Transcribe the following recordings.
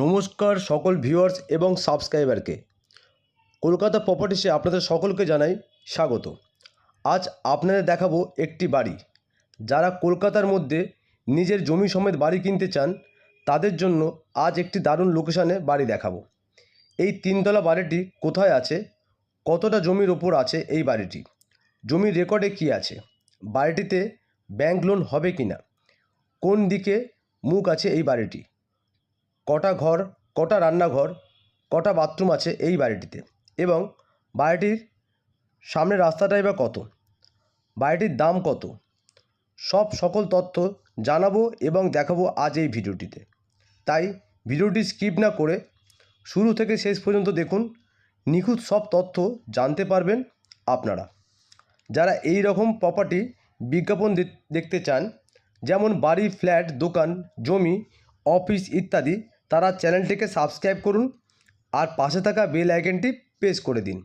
নমস্কার সকল ভিউয়ার্স এবং সাবস্ক্রাইবারকে। কলকাতা প্রপার্টিসে আপনাদের সকলকে জানাই স্বাগত। আজ আপনাদের দেখাবো একটি বাড়ি। যারা কলকাতার মধ্যে নিজের জমি সমেত বাড়ি কিনতে চান, তাদের জন্য আজ একটি দারুণ লোকেশানে বাড়ি দেখাবো। এই তিনতলা বাড়িটি কোথায় আছে? কতটা জমির ওপর আছে এই বাড়িটি? জমির রেকর্ডে কি আছে? বাড়িটিতে ব্যাংক লোন হবে কি না কোন দিকে মুখ আছে এই বাড়িটি? কটা ঘর, কটা রান্নাঘর, কটা বাথরুম আছে এই বাড়িটিতে এবং বাড়িটির সামনের রাস্তাটাই বা কত? বাড়িটির দাম কত? সব সকল তথ্য জানাব এবং দেখাবো আজ এই ভিডিওটিতে। তাই ভিডিওটি স্কিপ না করে শুরু থেকে শেষ পর্যন্ত দেখুন, নিখুঁত সব তথ্য জানতে পারবেন আপনারা। যারা এই রকম প্রপার্টি বিজ্ঞাপন দেখতে চান, যেমন বাড়ি ফ্ল্যাট দোকান, জমি অফিস ইত্যাদি তারা চ্যানেলটিকে সাবস্ক্রাইব করুন আর পাশে থাকা বেল আইকনটি প্রেস করে দিন।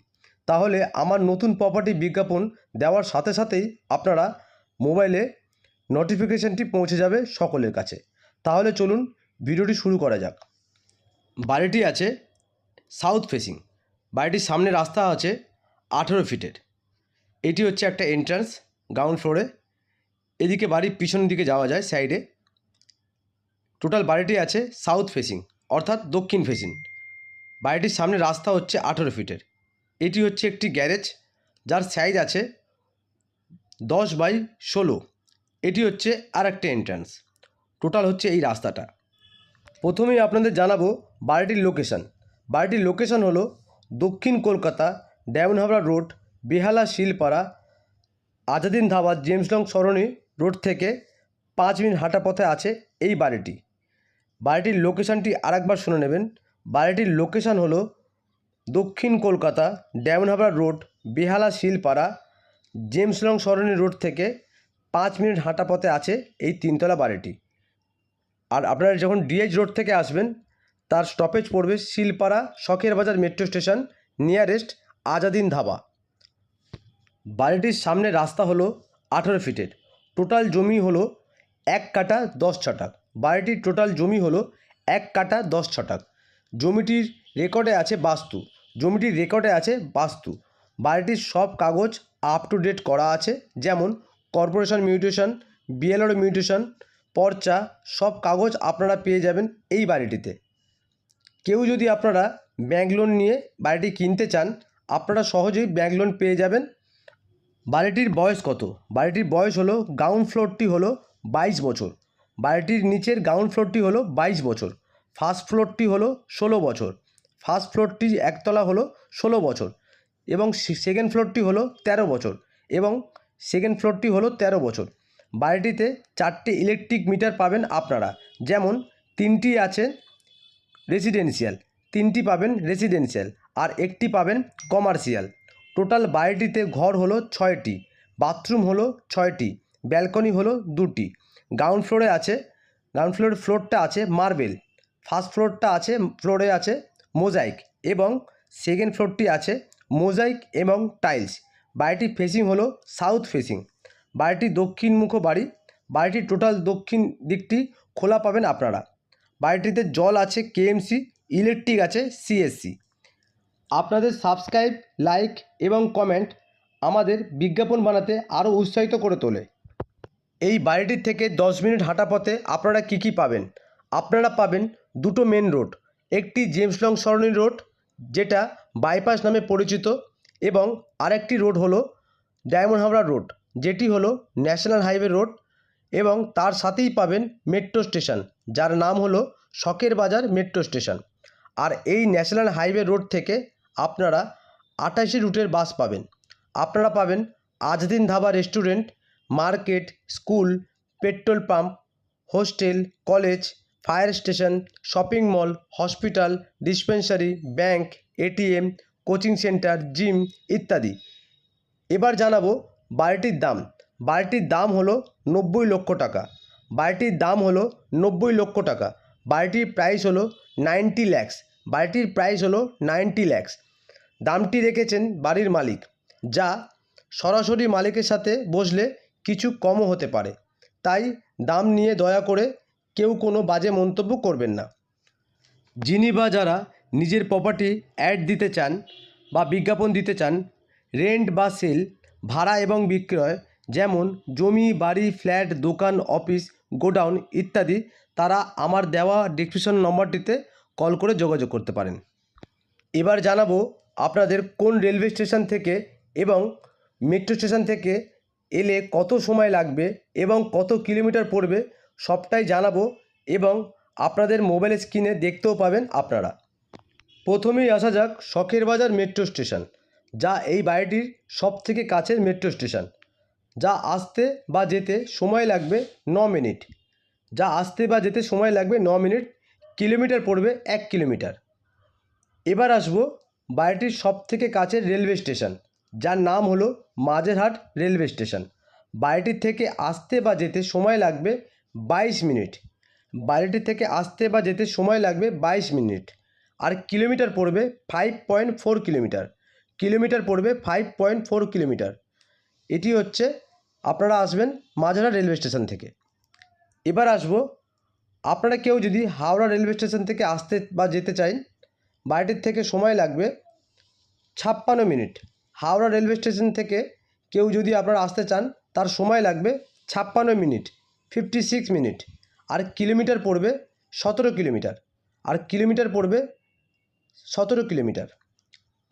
তাহলে আমার নতুন প্রপার্টি বিজ্ঞাপন দেওয়ার সাথে সাথেই আপনারা মোবাইলে নোটিফিকেশনটি পৌঁছে যাবে সকলের কাছে। তাহলে চলুন ভিডিওটি শুরু করা যাক। বাড়িটি আছে সাউথ ফেসিং বাড়িটির সামনে রাস্তা আছে আঠেরো ফিটের এটি হচ্ছে একটা এন্ট্রান্স গ্রাউন্ড ফ্লোরে এদিকে বাড়ির পিছনের দিকে যাওয়া যায় সাইডে টোটাল বাড়িটি আছে সাউথ ফেসিং অর্থাৎ দক্ষিণ ফেসিং বাড়িটির সামনে রাস্তা হচ্ছে আঠেরো ফিটের। এটি হচ্ছে একটি গ্যারেজ, যার সাইজ আছে দশ বাই ষোলো। এটি হচ্ছে আর একটা এন্ট্রান্স টোটাল হচ্ছে এই রাস্তাটা। প্রথমেই আপনাদের জানাব বাড়িটির লোকেশন বাড়িটির লোকেশান হলো দক্ষিণ Kolkata Diamond Harbour road, Behala Shilpara, Azadin Dhaba James Long Sarani road থেকে পাঁচ মিনিট হাঁটা পথে আছে এই বাড়িটি। বাড়িটির লোকেশানটি আরেকবার শুনে নেবেন। বাড়িটির লোকেশান হলো দক্ষিণ Kolkata Diamond Harbour road, Behala Shilpara, James Long Sarani road থেকে পাঁচ মিনিট হাঁটা পথে আছে এই তিনতলা বাড়িটি। আর আপনারা যখন ডিএইচ রোড থেকে আসবেন, তার স্টপেজ পড়বে Shilpara Sakher Bazar metro station nearest Azadin Dhaba. বাড়িটির সামনে রাস্তা হলো আঠেরো ফিটের টোটাল জমি হলো এক কাটা দশ ছটাক বাড়িটির টোটাল জমি হলো এক কাটা দশ ছটাক। জমিটির রেকর্ডে আছে বাস্তু। জমিটির রেকর্ডে আছে বাস্তু। বাড়িটির সব কাগজ আপ টু ডেট করা আছে, যেমন কর্পোরেশন মিউটেশন বিএলআর মিউটেশন পর্চা, সব কাগজ আপনারা পেয়ে যাবেন এই বাড়িটিতে। কেউ যদি আপনারা ব্যাঙ্ক লোন নিয়ে বাড়িটি কিনতে চান, আপনারা সহজেই ব্যাঙ্ক লোন পেয়ে যাবেন। বাড়িটির বয়স কত? বাড়িটির বয়স হলো গ্রাউন্ড ফ্লোরটি হলো বাইশ বছর। বাড়িটির নিচের গ্রাউন্ড ফ্লোরটি হলো বাইশ বছর ফার্স্ট ফ্লোরটি হলো ষোলো বছর ফার্স্ট ফ্লোরটির একতলা হলো ষোলো বছর এবং সেকেন্ড ফ্লোরটি হলো তেরো বছর এবং সেকেন্ড ফ্লোরটি হলো তেরো বছর। বাড়িটিতে চারটে ইলেকট্রিক মিটার পাবেন আপনারা, যেমন তিনটি আছে রেসিডেন্সিয়াল তিনটি পাবেন রেসিডেন্সিয়াল আর একটি পাবেন কমার্শিয়াল টোটাল বাড়িটিতে ঘর হলো ছয়টি বাথরুম হলো ছয়টি ব্যালকনি হলো দুটি। গ্রাউন্ড ফ্লোরে আছে গ্রাউন্ড ফ্লোরের ফ্লোরটা আছে মার্বেল ফার্স্ট ফ্লোরটা আছে ফ্লোরে আছে মোজাইক এবং সেকেন্ড ফ্লোরটি আছে মোজাইক এবং টাইলস বাড়িটির ফেসিং হলো সাউথ ফেসিং বাড়িটি দক্ষিণমুখ বাড়ি, বাড়িটির টোটাল দক্ষিণ দিকটি খোলা পাবেন আপনারা। বাড়িটিতে জল আছে কেএমসি ইলেকট্রিক আছে সিএসসি আপনাদের সাবস্ক্রাইব লাইক এবং কমেন্ট আমাদের বিজ্ঞাপন বানাতে আরও উৎসাহিত করে তোলে। এই বাড়িটির থেকে দশ মিনিট হাঁটা পথে আপনারা কী কী পাবেন? আপনারা পাবেন দুটো মেন রোড একটি জেমস লং সরণি রোড যেটা বাইপাস নামে পরিচিত, এবং আরেকটি রোড হলো ডায়মন্ড হাবড়া রোড যেটি হলো ন্যাশনাল হাইওয়ে রোড এবং তার সাথেই পাবেন মেট্রো স্টেশন যার নাম হলো শখের বাজার মেট্রো স্টেশন আর এই ন্যাশনাল হাইওয়ে রোড থেকে আপনারা আটাশি রুটের বাস পাবেন। আপনারা পাবেন Azadin Dhaba restaurant market, school, petrol pump, hostel, college, fire station, shopping mall, hospital, dispensary, bank ATM coaching centre, gym ইত্যাদি। এবার জানাব বাড়িটির দাম। বাড়িটির দাম হলো নব্বই লক্ষ টাকা। বাড়িটির দাম হলো নব্বই লক্ষ টাকা। বাড়িটির প্রাইস হলো নাইনটি ল্যাক্স। বাড়িটির প্রাইস হলো নাইনটি ল্যাক্স। দামটি রেখেছেন বাড়ির মালিক, যা সরাসরি মালিকের সাথে বসলে কিছু কমও হতে পারে। তাই দাম নিয়ে দয়া করে কেউ কোনো বাজে মন্তব্য করবেন না। যিনি বা যারা নিজের প্রপার্টি অ্যাড দিতে চান বা বিজ্ঞাপন দিতে চান রেন্ট বা সেল ভাড়া এবং বিক্রয় যেমন জমি, বাড়ি ফ্ল্যাট দোকান অফিস গোডাউন ইত্যাদি, তারা আমার দেওয়া ডিসক্রিপশন নম্বরটিতে কল করে যোগাযোগ করতে পারেন। এবার জানাব আপনাদের কোন রেলওয়ে স্টেশন থেকে এবং মেট্রো স্টেশন থেকে এলে কত সময় লাগবে এবং কত কিলোমিটার পড়বে সবটাই জানাব এবং আপনাদের মোবাইল স্ক্রিনে দেখতেও পাবেন আপনারা। প্রথমেই আসা যাক শখের বাজার মেট্রো স্টেশন, যা এই বাড়িটির সবথেকে কাছের মেট্রো স্টেশন, যা আসতে বা যেতে সময় লাগবে ন মিনিট, যা আসতে বা যেতে সময় লাগবে ন মিনিট, কিলোমিটার পড়বে এক কিলোমিটার। এবার আসব বাড়িটির সবথেকে কাছের রেলওয়ে স্টেশন যার নাম হলো মাঝেরহাট রেলওয়ে স্টেশন। বাড়িটির থেকে আসতে বা যেতে সময় লাগবে বাইশ মিনিট। বাড়িটি থেকে আসতে বা যেতে সময় লাগবে বাইশ মিনিট। আর কিলোমিটার পড়বে five point four kilometre. Kilometre পড়বে ফাইভ পয়েন্ট ফোর কিলোমিটার। এটি হচ্ছে আপনারা আসবেন মাঝেরহাট রেলওয়ে স্টেশন থেকে। এবার আসব, আপনারা কেউ যদি হাওড়া রেলওয়ে স্টেশন থেকে আসতে বা যেতে চান বাড়িটির থেকে সময় লাগবে ছাপ্পান্ন মিনিট। হাওড়া রেলওয়ে স্টেশন থেকে কেউ যদি আপনারা আসতে চান, তার সময় লাগবে ছাপ্পান্ন মিনিট ফিফটি সিক্স মিনিট। আর কিলোমিটার পড়বে সতেরো কিলোমিটার। আর কিলোমিটার পড়বে সতেরো কিলোমিটার।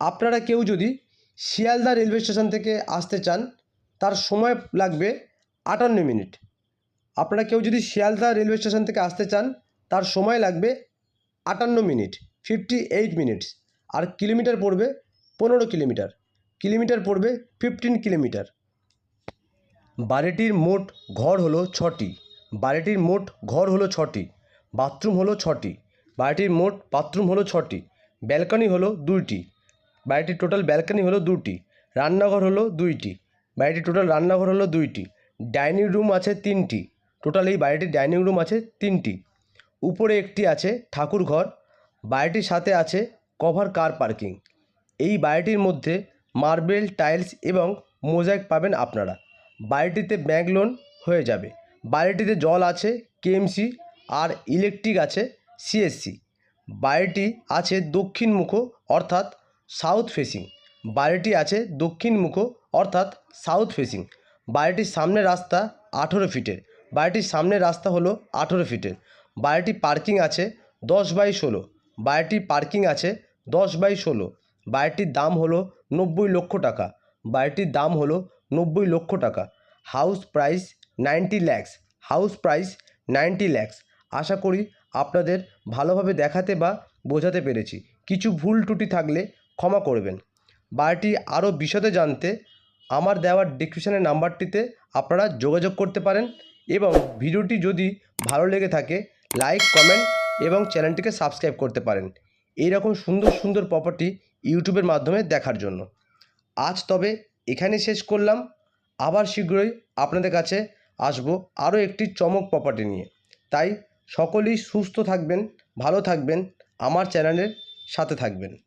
আপনারা কেউ যদি শিয়ালদা রেলওয়ে স্টেশন থেকে আসতে চান, তার সময় লাগবে আটান্ন মিনিট। আপনারা কেউ যদি শিয়ালদা রেলওয়ে স্টেশন থেকে আসতে চান, তার সময় লাগবে আটান্ন মিনিট ফিফটি এইট মিনিটস। আর কিলোমিটার পড়বে পনেরো কিলোমিটার। কিলোমিটার পড়বে ফিফটিন কিলোমিটার। বাড়িটির মোট ঘর হলো ছটি। বাড়িটির মোট ঘর হলো ছটি। বাথরুম হলো ছটি। বাড়িটির মোট বাথরুম হলো ছটি। ব্যালকনি হলো দুইটি। বাড়িটির টোটাল ব্যালকনি হলো দুটি। রান্নাঘর হলো দুইটি। বাড়িটির টোটাল রান্নাঘর হলো দুইটি। ডাইনিং রুম আছে তিনটি। টোটাল এই বাড়িটির ডাইনিং রুম আছে তিনটি। উপরে একটি আছে ঠাকুর ঘর বাড়িটির সাথে আছে কভার কার পার্কিং। এই বাড়িটির মধ্যে মার্বেল, টাইলস এবং মোজাইক পাবেন আপনারা। বাড়িটিতে ব্যাংক লোন হয়ে যাবে। বাড়িটিতে জল আছে, কেএমসি আর ইলেকট্রিক আছে, সিএসসি। বাড়িটি আছে দক্ষিণমুখ অর্থাৎ সাউথ ফেসিং। বাড়িটি আছে দক্ষিণমুখ অর্থাৎ সাউথ ফেসিং। বাড়িটির সামনে রাস্তা আঠেরো ফিটের। বাড়িটির সামনের রাস্তা হলো আঠেরো ফিটের। বাড়িটি পার্কিং আছে দশ বাই ষোলো। বাড়িটি পার্কিং আছে দশ বাই ষোলো। বাড়িটির দাম হলো নব্বই লক্ষ টাকা। বাড়িটির দাম হলো নব্বই লক্ষ টাকা। House price ninety lakhs. House price ninety lakhs. আশা করি আপনাদের ভালোভাবে দেখাতে বা বোঝাতে পেরেছি। কিছু ভুল ত্রুটি থাকলে ক্ষমা করবেন। বাড়িটি আরও বিশদে জানতে আমার দেওয়ার ডিসক্রিপশনের নাম্বারটিতে আপনারা যোগাযোগ করতে পারেন এবং ভিডিওটি যদি ভালো লেগে থাকে লাইক কমেন্ট এবং চ্যানেলটিকে সাবস্ক্রাইব করতে পারেন। এই রকম সুন্দর সুন্দর প্রপার্টি ইউটিউবের মাধ্যমে দেখার জন্য। আজ তবে এখানে শেষ করলাম। আবার শীঘ্রই আপনাদের কাছে আসব আরও একটি চমক প্রপার্টি নিয়ে। তাই সকলেই সুস্থ থাকবেন, ভালো থাকবেন, আমার চ্যানেলের সাথে থাকবেন।